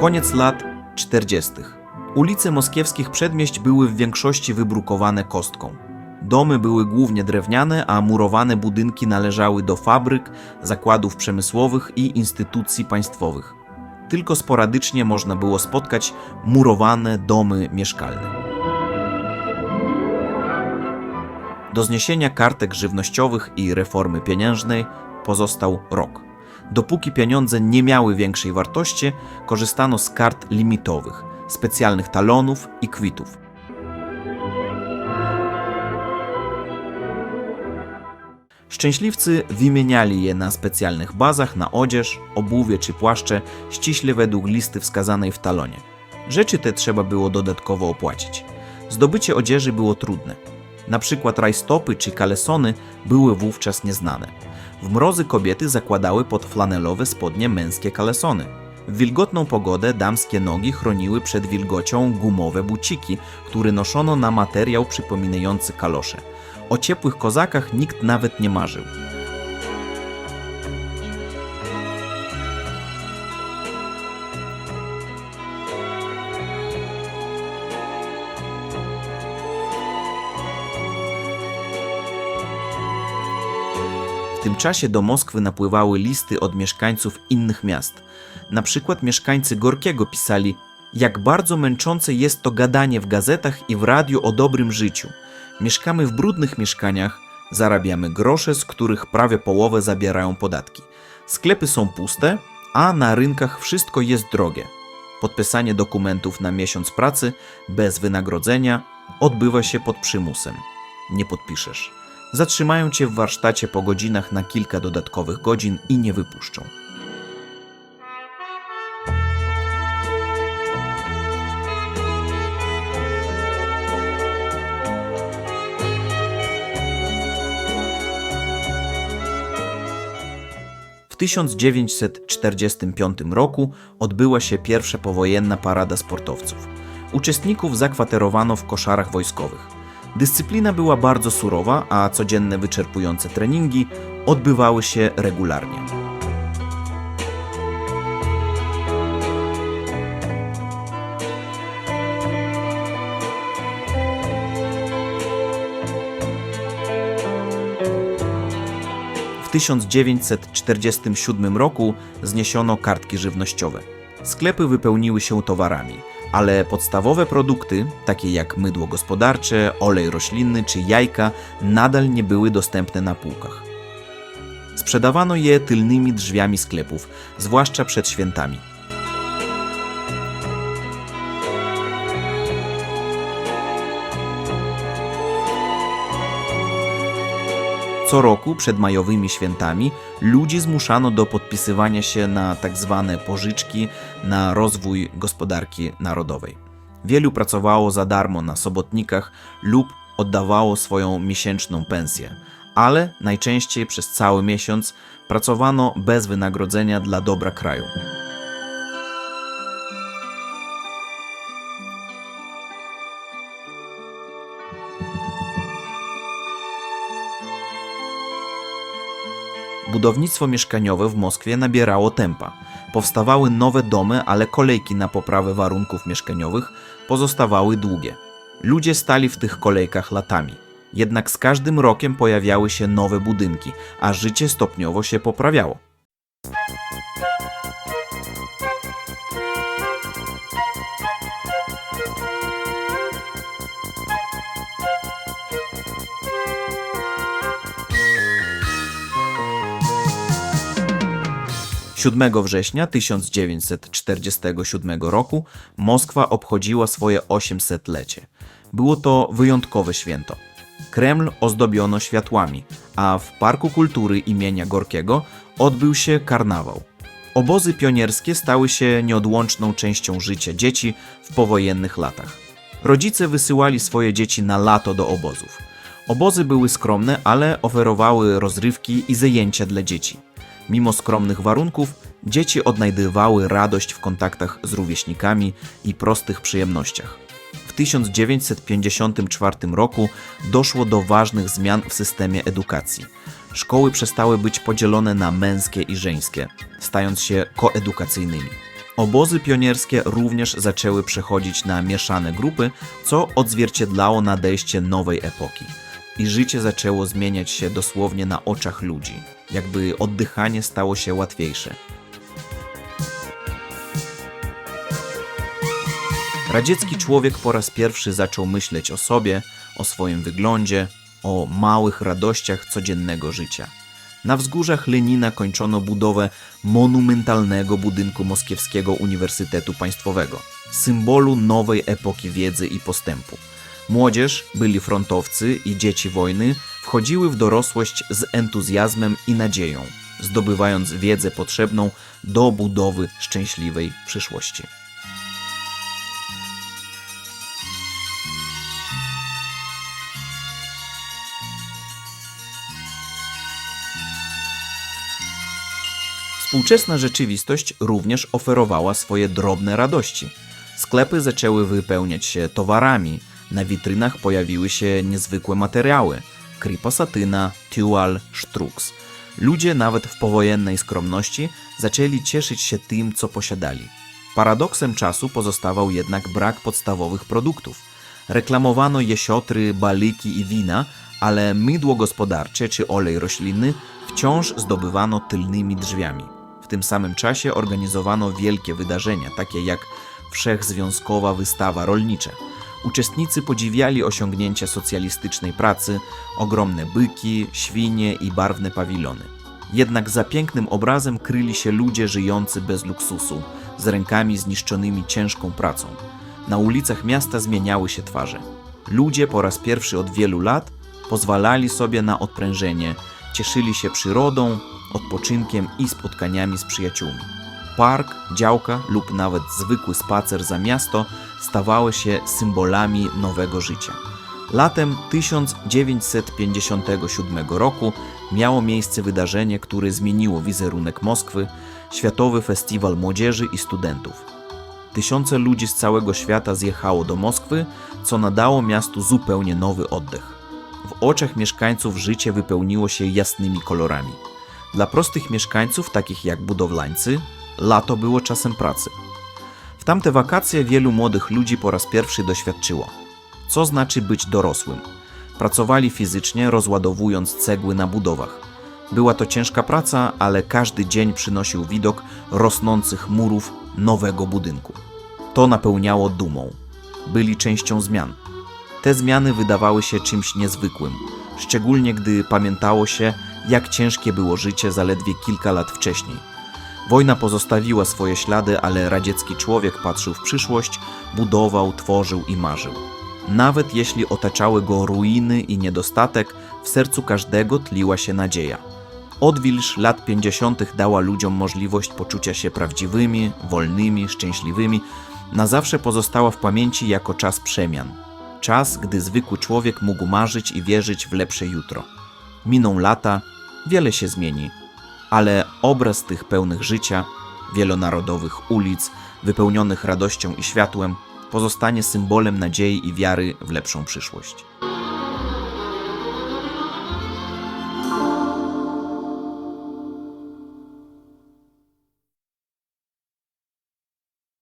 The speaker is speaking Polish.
Koniec lat 40. Ulice moskiewskich przedmieść były w większości wybrukowane kostką. Domy były głównie drewniane, a murowane budynki należały do fabryk, zakładów przemysłowych i instytucji państwowych. Tylko sporadycznie można było spotkać murowane domy mieszkalne. Do zniesienia kartek żywnościowych i reformy pieniężnej pozostał rok. Dopóki pieniądze nie miały większej wartości, korzystano z kart limitowych, specjalnych talonów i kwitów. Szczęśliwcy wymieniali je na specjalnych bazach na odzież, obuwie czy płaszcze, ściśle według listy wskazanej w talonie. Rzeczy te trzeba było dodatkowo opłacić. Zdobycie odzieży było trudne. Na przykład rajstopy czy kalesony były wówczas nieznane. W mrozy kobiety zakładały pod flanelowe spodnie męskie kalesony. W wilgotną pogodę damskie nogi chroniły przed wilgocią gumowe buciki, które noszono na materiał przypominający kalosze. O ciepłych kozakach nikt nawet nie marzył. Tym czasie do Moskwy napływały listy od mieszkańców innych miast. Na przykład mieszkańcy Gorkiego pisali: Jak bardzo męczące jest to gadanie w gazetach i w radiu o dobrym życiu. Mieszkamy w brudnych mieszkaniach, zarabiamy grosze, z których prawie połowę zabierają podatki. Sklepy są puste, a na rynkach wszystko jest drogie. Podpisanie dokumentów na miesiąc pracy bez wynagrodzenia odbywa się pod przymusem. Nie podpiszesz. Zatrzymają cię w warsztacie po godzinach na kilka dodatkowych godzin i nie wypuszczą. W 1945 roku odbyła się pierwsza powojenna parada sportowców. Uczestników zakwaterowano w koszarach wojskowych. Dyscyplina była bardzo surowa, a codzienne wyczerpujące treningi odbywały się regularnie. W 1947 roku zniesiono kartki żywnościowe. Sklepy wypełniły się towarami, ale podstawowe produkty, takie jak mydło gospodarcze, olej roślinny czy jajka, nadal nie były dostępne na półkach. Sprzedawano je tylnymi drzwiami sklepów, zwłaszcza przed świętami. Co roku przed majowymi świętami ludzi zmuszano do podpisywania się na tak zwane pożyczki na rozwój gospodarki narodowej. Wielu pracowało za darmo na sobotnikach lub oddawało swoją miesięczną pensję, ale najczęściej przez cały miesiąc pracowano bez wynagrodzenia dla dobra kraju. Budownictwo mieszkaniowe w Moskwie nabierało tempa. Powstawały nowe domy, ale kolejki na poprawę warunków mieszkaniowych pozostawały długie. Ludzie stali w tych kolejkach latami. Jednak z każdym rokiem pojawiały się nowe budynki, a życie stopniowo się poprawiało. Siódmego września 1947 roku Moskwa obchodziła swoje 800-lecie. Było to wyjątkowe święto. Kreml ozdobiono światłami, a w Parku Kultury imienia Gorkiego odbył się karnawał. Obozy pionierskie stały się nieodłączną częścią życia dzieci w powojennych latach. Rodzice wysyłali swoje dzieci na lato do obozów. Obozy były skromne, ale oferowały rozrywki i zajęcia dla dzieci. Mimo skromnych warunków, dzieci odnajdywały radość w kontaktach z rówieśnikami i prostych przyjemnościach. W 1954 roku doszło do ważnych zmian w systemie edukacji. Szkoły przestały być podzielone na męskie i żeńskie, stając się koedukacyjnymi. Obozy pionierskie również zaczęły przechodzić na mieszane grupy, co odzwierciedlało nadejście nowej epoki. I życie zaczęło zmieniać się dosłownie na oczach ludzi, jakby oddychanie stało się łatwiejsze. Radziecki człowiek po raz pierwszy zaczął myśleć o sobie, o swoim wyglądzie, o małych radościach codziennego życia. Na wzgórzach Lenina kończono budowę monumentalnego budynku Moskiewskiego Uniwersytetu Państwowego, symbolu nowej epoki wiedzy i postępu. Młodzież, byli frontowcy i dzieci wojny wchodziły w dorosłość z entuzjazmem i nadzieją, zdobywając wiedzę potrzebną do budowy szczęśliwej przyszłości. Współczesna rzeczywistość również oferowała swoje drobne radości. Sklepy zaczęły wypełniać się towarami, na witrynach pojawiły się niezwykłe materiały kriposatyna, tual, sztruks. Ludzie nawet w powojennej skromności zaczęli cieszyć się tym, co posiadali. Paradoksem czasu pozostawał jednak brak podstawowych produktów. Reklamowano jesiotry, baliki i wina, ale mydło gospodarcze czy olej roślinny wciąż zdobywano tylnymi drzwiami. W tym samym czasie organizowano wielkie wydarzenia, takie jak Wszechzwiązkowa Wystawa Rolnicza. Uczestnicy podziwiali osiągnięcia socjalistycznej pracy, ogromne byki, świnie i barwne pawilony. Jednak za pięknym obrazem kryli się ludzie żyjący bez luksusu, z rękami zniszczonymi ciężką pracą. Na ulicach miasta zmieniały się twarze. Ludzie po raz pierwszy od wielu lat pozwalali sobie na odprężenie, cieszyli się przyrodą, odpoczynkiem i spotkaniami z przyjaciółmi. Park, działka lub nawet zwykły spacer za miasto stawały się symbolami nowego życia. Latem 1957 roku miało miejsce wydarzenie, które zmieniło wizerunek Moskwy Światowy Festiwal Młodzieży i Studentów. Tysiące ludzi z całego świata zjechało do Moskwy, co nadało miastu zupełnie nowy oddech. W oczach mieszkańców życie wypełniło się jasnymi kolorami. Dla prostych mieszkańców, takich jak budowlańcy, lato było czasem pracy. W tamte wakacje wielu młodych ludzi po raz pierwszy doświadczyło, co znaczy być dorosłym. Pracowali fizycznie, rozładowując cegły na budowach. Była to ciężka praca, ale każdy dzień przynosił widok rosnących murów nowego budynku. To napełniało dumą. Byli częścią zmian. Te zmiany wydawały się czymś niezwykłym, szczególnie gdy pamiętało się, jak ciężkie było życie zaledwie kilka lat wcześniej. Wojna pozostawiła swoje ślady, ale radziecki człowiek patrzył w przyszłość, budował, tworzył i marzył. Nawet jeśli otaczały go ruiny i niedostatek, w sercu każdego tliła się nadzieja. Odwilż lat 50. dała ludziom możliwość poczucia się prawdziwymi, wolnymi, szczęśliwymi. Na zawsze pozostała w pamięci jako czas przemian. Czas, gdy zwykły człowiek mógł marzyć i wierzyć w lepsze jutro. Miną lata, wiele się zmieni, ale obraz tych pełnych życia, wielonarodowych ulic, wypełnionych radością i światłem, pozostanie symbolem nadziei i wiary w lepszą przyszłość.